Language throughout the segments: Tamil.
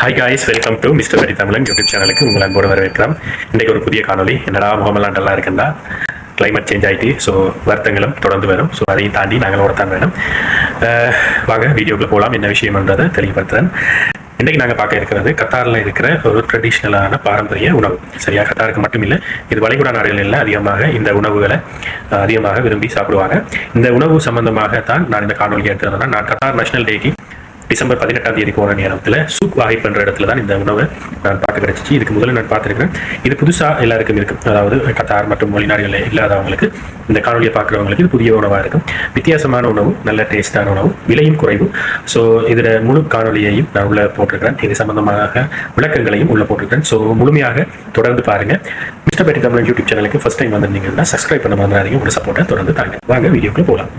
Hi guys welcome to Mr Vedi Tamilan YouTube சேனலுக்கு உங்கள் அன்போடு வரவேற்கிறோம். இன்றைக்கு ஒரு புதிய காணொளி. என்னடா முகமெல்லாம் நல்லா இருக்குண்டா? கிளைமேட் சேஞ்ச் ஆகிட்டு ஸோ வருத்தங்களும் தொடர்ந்து வரும். ஸோ அதையும் தாண்டி நாங்கள் ஒருத்தான் வேணும். வாங்க வீடியோக்குள்ள போகலாம் என்ன விஷயம்ன்றதை தெளிவுபடுத்துகிறேன் இன்றைக்கு நாங்கள் பார்க்க இருக்கிறது கத்தாரில் இருக்கிற ஒரு ட்ரெடிஷ்னலான பாரம்பரிய உணவு. சரியா? கத்தாருக்கு மட்டும் இல்லை இது வளைகுடா நாடுகளில் அதிகமாக இந்த உணவுகளை அதிகமாக விரும்பி சாப்பிடுவாங்க. இந்த உணவு சம்பந்தமாக தான் நான் இந்த காணொலி எடுத்திருந்தேன்னா நான் கத்தார் நேஷனல் டேக்கு டிசம்பர் பதினெட்டாம் தேதி போன நேரத்தில் சூப் வாகை பண்ணுற இடத்துல தான் இந்த உணவை நான் பார்க்க கிடச்சிச்சு. இதுக்கு முதல்ல நான் பார்த்துருக்கேன் இது புதுசாக எல்லாருக்கும் இருக்கும் அதாவது கத்தார் மற்றும் வெளிநாடுகளில் இல்லாதவங்களுக்கு இந்த காணொலியை பார்க்குறவங்களுக்கு இது புதிய உணவாக இருக்கும். வித்தியாசமான உணவு நல்ல டேஸ்டான உணவு விலையும் குறைவு. ஸோ இதில் முழு காணொலியையும் நான் உள்ள போட்டிருக்கிறேன். இது சம்பந்தமாக விளக்கங்களையும் உள்ள போட்டிருக்கிறேன். ஸோ முழுமையாக தொடர்ந்து பாருங்க. மிஸ்டர் பேட்டி தமிழ் யூடியூப் சேனலுக்கு ஃபஸ்ட் டைம் வந்திருந்தீங்கன்னா சப்ஸ்கிரைப் பண்ண மாதிரி உங்களோட சப்போர்ட்டை தொடர்ந்து தாங்க. வாங்க வீடியோக்குள்ளே போகலாம்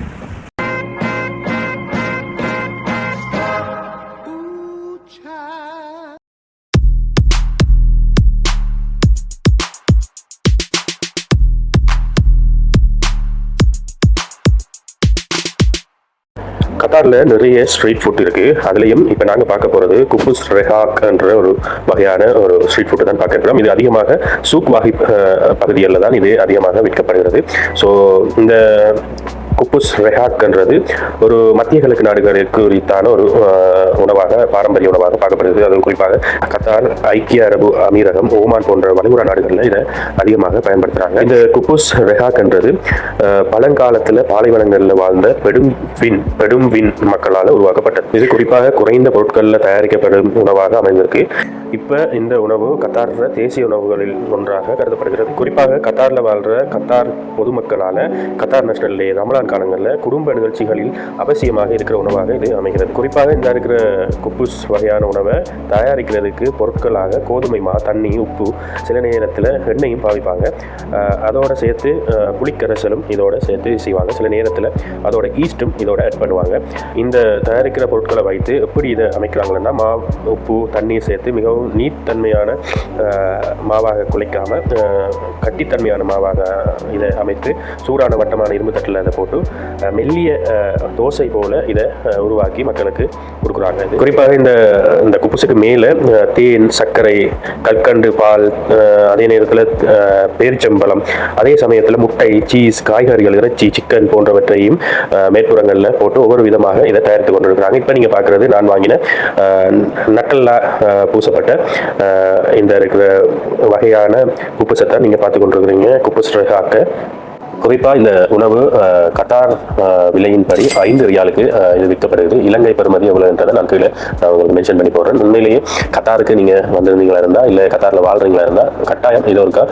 கத்தாரில் நிறைய ஸ்ட்ரீட் ஃபுட் இருக்கு. அதுலேயும் இப்போ நாங்கள் பார்க்க போகிறது குப்புஸ் ரெஹாக் என்ற ஒரு வகையான ஒரு ஸ்ட்ரீட் ஃபுட்டு தான் பார்க்க இது அதிகமாக சூக் வாகி பகுதிகளில் தான் இது அதிகமாக விற்கப்படுகிறது. ஸோ இந்த குப்புஸ் ரெஹாக்ன்றது ஒரு மத்திய கிழக்கு நாடுகளுக்கு குறித்தான ஒரு உணவாக பாரம்பரிய உணவாக பார்க்கப்படுகிறது. அது குறிப்பாக கத்தார் ஐக்கிய அரபு அமீரகம் ஓமான் போன்ற வளைகுடா நாடுகளில் இதை அதிகமாக பயன்படுத்துகிறாங்க இந்த குப்புஸ் ரெஹாக்ன்றது பழங்காலத்தில் பாலைவனங்களில் வாழ்ந்த பெடும் வின் பெடும் வின் மக்களால் உருவாக்கப்பட்டது. இது குறிப்பாக குறைந்த பொருட்களில் தயாரிக்கப்படும் உணவாக அமைந்திருக்கு. இப்போ இந்த உணவு கத்தார்ல தேசிய உணவுகளில் ஒன்றாக கருதப்படுகிறது. குறிப்பாக கத்தாரில் வாழ்கிற கத்தார் பொதுமக்களால் கத்தார் நேஷனல் டே ரமலான் காலங்களில் குடும்ப நிகழ்ச்சிகளில் அவசியமாக இருக்கிற உணவாக இது அமைகிறது. குறிப்பாக இந்த இருக்கிற குப்புஸ் வகையான உணவை தயாரிக்கிறதுக்கு பொருட்களாக கோதுமை மா தண்ணி உப்பு சில நேரத்தில் எண்ணெயும் பாவிப்பாங்க. அதோட சேர்த்து புளிக்கரைசலும் இதோட சேர்த்து செய்வாங்க. சில நேரத்தில் அதோட ஈஸ்ட்டும் இதோட ஆட் பண்ணுவாங்க. இந்த தயாரிக்கிற பொருட்களை வைத்து எப்படி இதை அமைக்கிறாங்கன்னா மா உப்பு தண்ணீர் சேர்த்து மிகவும் நீர்த்தன்மையான அஹ், மாவாக குலைக்காமல் கட்டித்தன்மையான மாவாக இதை அமைத்து சூடான வட்டமான இரும்பு தட்டில் அதை போட்டு மெல்லிய தோசை போல இதை உருவாக்கி மக்களுக்கு கொடுக்குறாங்க. இது குறிப்பாக இந்த இந்த குப்புசுக்கு மேலே தேன் சர்க்கரை கற்கண்டு பால் அதே நேரத்தில் பேரிச்சம்பழம் அதே சமயத்தில் முட்டை சீஸ் காய்கறிகள் இறைச்சி சிக்கன் போன்றவற்றையும் மேற்புறங்களில் போட்டு ஒவ்வொரு விதமாக இதை தயாரித்து கொண்டிருக்கிறாங்க. இப்போ நீங்கள் பார்க்குறது நான் வாங்கின நட்டல்லா பூசப்பட்ட இந்த இருக்கிற வகையான குப்பு சத்தை நீங்கள் பார்த்து கொண்டிருக்கிறீங்க. குப்பு ஸ்ரகாக்க குறிப்பாக இந்த உணவு கட்டார் கத்தார் விலையின்படி ஐந்து ரியாலுக்கு இது விற்கப்படுகிறது. இலங்கை பெறுமதி எவ்வளோன்றதை நான் கீழே நான் உங்களுக்கு மென்ஷன் பண்ணி போடுறேன். உண்மையிலேயே கத்தாருக்கு நீங்கள் வந்திருந்தீங்களா இருந்தால் இல்லை கத்தாரில் வாழ்றீங்களா இருந்தால் கட்டாயம் இது ஒருக்கா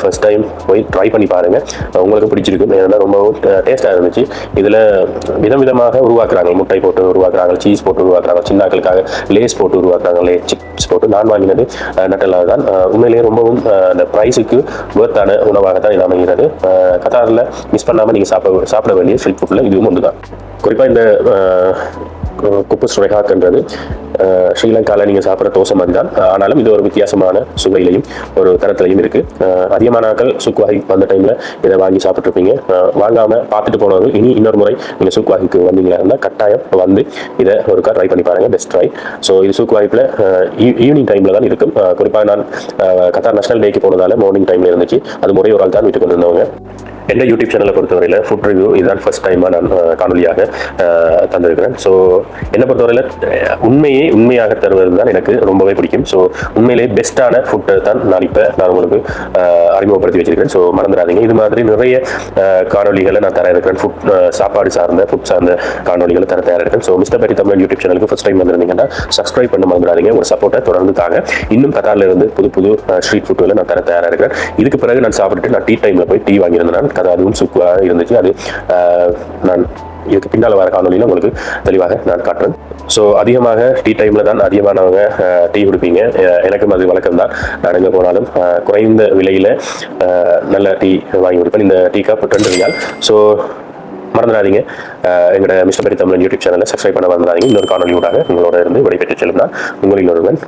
ஃபர்ஸ்ட் டைம் போய் ட்ரை பண்ணி பாருங்கள் உங்களுக்கு பிடிச்சிருக்கும். ஏன்னா ரொம்பவும் டேஸ்ட்டாக இருந்துச்சு. இதில் விதம் விதமாக உருவாக்குறாங்க. முட்டை போட்டு உருவாக்குறாங்க சீஸ் போட்டு உருவாக்குறாங்க சின்னாக்களுக்காக லேஸ் போட்டு உருவாக்குறாங்க லே சிப்ஸ் போட்டு. நான் வாங்கினது நட்டலா தான் உண்மையிலேயே ரொம்பவும் அந்த ப்ரைஸுக்கு வேர்த்தான உணவாக தான் இது அமைகிறது. கத்தார் கத்தாரில் மிஸ் பண்ணாமல் நீங்கள் சாப்பிட சாப்பிட வேண்டிய ஸ்ட்ரீட் ஃபுட்டில் இதுவும் ஒன்று தான் குறிப்பாக இந்த கு- குப்பு சுரைகாக்குன்றது ஸ்ரீலங்காவில் நீங்கள் சாப்பிட்ற தோசை மாதிரி தான். ஆனாலும் இது ஒரு வித்தியாசமான சுவையிலையும் ஒரு தரத்துலையும் இருக்குது அதிகமான நாட்கள் சுக்குவாகி வந்த டைமில் இதை வாங்கி சாப்பிட்ருப்பீங்க வாங்காமல் பார்த்துட்டு போனவர்கள் இனி இன்னொரு முறை நீங்கள் சுக்குவாகிக்கு வந்தீங்களா இருந்தால் கட்டாயம் வந்து இதை ஒருக்கா ட்ரை பண்ணி பாருங்கள் பெஸ்ட் ட்ரை ஸோ இது சுக்குவாய்ப்பில் ஈவினிங் டைமில் தான் இருக்கும். குறிப்பாக நான் கத்தார் நேஷனல் டேக்கு போனதால் மார்னிங் டைமில் இருந்துச்சு. அது முறை ஒரு ஆள் தான் வீட்டுக்கு வந்திருந்தவங்க. என்ன யூடியூப் சேனலை பொறுத்தவரையில் ஃபுட் ரிவ்யூ இதுதான் ஃபர்ஸ்ட் டைமாக நான் காணொலியாக தந்திருக்கிறேன். ஸோ என்னை பொறுத்தவரையில் உண்மையை உண்மையாக தருவது தான் எனக்கு ரொம்பவே பிடிக்கும். ஸோ உண்மையிலேயே பெஸ்ட்டான ஃபுட்டை தான் நான் இப்போ நான் உங்களுக்கு அறிமுகப்படுத்தி வச்சிருக்கிறேன். ஸோ மறந்துடாதீங்க. இது மாதிரி நிறைய காணொலிகளை நான் தர இருக்கிறேன். ஃபுட் சாப்பாடு சார்ந்த ஃபுட் சார்ந்த காணொலிகளை தர தயாராக இருக்கேன் so Mr Pari Tamil YouTube சேனலுக்கு ஃபர்ஸ்ட் டைம் வந்திருந்தீங்கன்னா சப்ஸ்கிரைப் பண்ண மறந்துடாதீங்க. ஒரு சப்போர்ட்டை தொடர்ந்து தாங்க. இன்னும் கத்தாரில் இருந்து புது புது ஸ்ட்ரீட் ஃபுட்டுகளை நான் தர தயாராக இருக்கிறேன். இதுக்கு பிறகு நான் சாப்பிட்டுட்டு நான் டீ டைமில் போய் டீ வாங்கியிருந்தேன். கதை அதுவும் சூப்பராக இருந்துச்சு. அது நான் இதுக்கு பின்னால் வர காணொலியில் உங்களுக்கு தெளிவாக நான் காட்டுறேன். ஸோ அதிகமாக டீ டைமில் தான் அதிகமானவங்க டீ குடிப்பீங்க. எனக்கும் அது வழக்கம் தான் நான் எங்கே போனாலும் குறைந்த விலையில் நல்ல டீ வாங்கி கொடுப்பேன். இந்த டீ கப் ரெண்டு ரியால் ஸோ மறந்துடாதீங்க. எங்களோட மிஸ்டர் பெரி தமிழ் யூடியூப் சேனலை சப்ஸ்கிரைப் பண்ண மறந்துடாதீங்க. இன்னொரு காணொலியூடாக உங்களோட இருந்து விடைபெற்று செல்லும் நான் உங்களில் ஒருவன்.